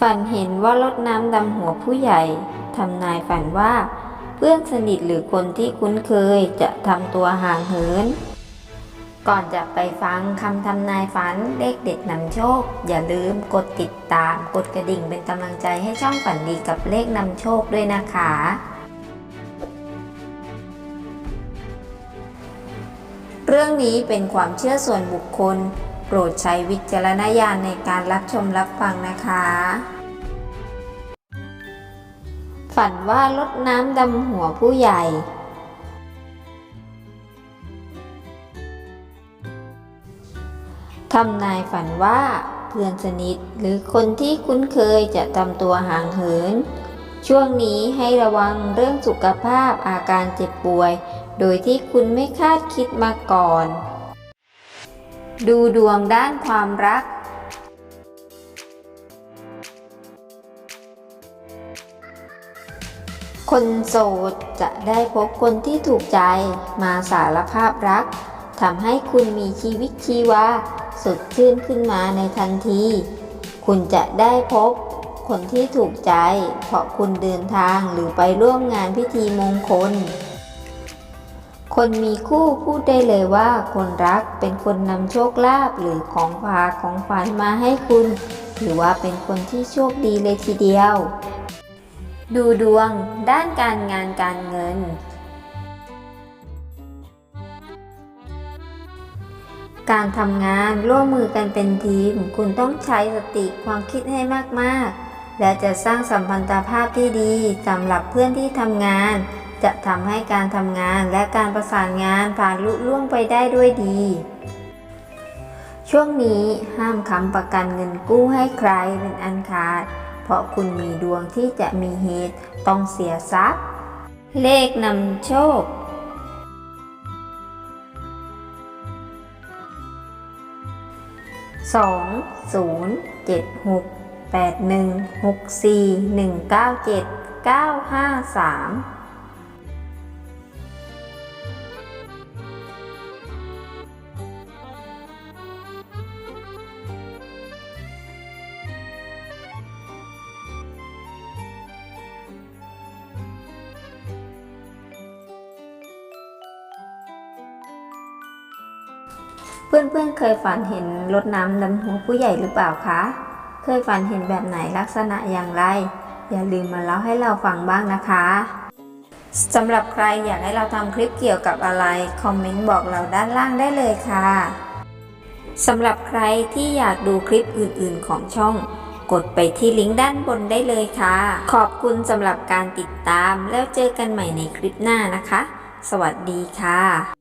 ฝันเห็นว่ารดน้ำดำหัวผู้ใหญ่ทำนายฝันว่า เพื่อนสนิทหรือคนที่คุ้นเคยจะทำตัวห่างเหิน ก่อนจะไปฟังคำทำนายฝันเลขเด็ดนำโชค อย่าลืมกดติดตาม กดกระดิ่งเป็นกำลังใจให้ช่องฝันดีกับเลขนำโชคด้วยนะคะ เรื่องนี้เป็นความเชื่อส่วนบุคคล โปรดใช้วิจารณญาณในการรับชมรับฟังนะคะ ฝันว่าลดน้ำดำหัวผู้ใหญ่ทำนายฝันว่าเพื่อนสนิทหรือคนที่คุ้นเคยจะทำตัวห่างเหิน ช่วงนี้ให้ระวังเรื่องสุขภาพอาการเจ็บป่วย โดยที่คุณไม่คาดคิดมาก่อน ดูดวงด้านความรัก คนโสดจะได้พบคนที่ถูกใจมาสารภาพรักทำให้คุณมีชีวิตชีวาสดชื่นขึ้นมาในทันที คุณจะได้พบคนที่ถูกใจ เพราะคุณเดินทางหรือไปร่วมงานพิธีมงคล คนมีคู่พูดได้เลยว่าคนรักเป็นคนนำโชคลาภหรือของฝากของขวัญมาให้คุณถือว่าเป็นคนที่โชคดีเลยทีเดียว ดูดวงด้านการงานการเงิน การทำงานร่วมมือกันเป็นทีม คุณต้องใช้สติความคิดให้มาก ๆ และจะสร้างสัมพันธภาพที่ดีสำหรับเพื่อนที่ทำงาน จะทำให้การทำงานและการประสานงานผ่านลุล่วงไปได้ด้วยดี ช่วงนี้ห้ามค้ำประกันเงินกู้ให้ใครเป็นอันขาด เพราะคุณมีดวงที่จะมีเหตุต้องเสียทรัพย์ เลขนำโชคสองศูนย์เจ็ดหกแปดหนึ่งหกสี่หนึ่งเก้าเจ็ดเก้าห้าสาม เพื่อนๆเคยฝันเห็นรถน้ำดำหัวผู้ใหญ่หรือเปล่าคะ เคยฝันเห็นแบบไหนลักษณะอย่างไร อย่าลืมมาเล่าให้เราฟังบ้างนะคะสำหรับใครอยากให้เราทำคลิปเกี่ยวกับอะไร คอมเมนต์บอกเราด้านล่างได้เลยค่ะสำหรับใครที่อยากดูคลิปอื่นๆของช่อง กดไปที่ลิงก์ด้านบนได้เลยค่ะ ขอบคุณสำหรับการติดตามแล้วเจอกันใหม่ในคลิปหน้านะคะ สวัสดีค่ะ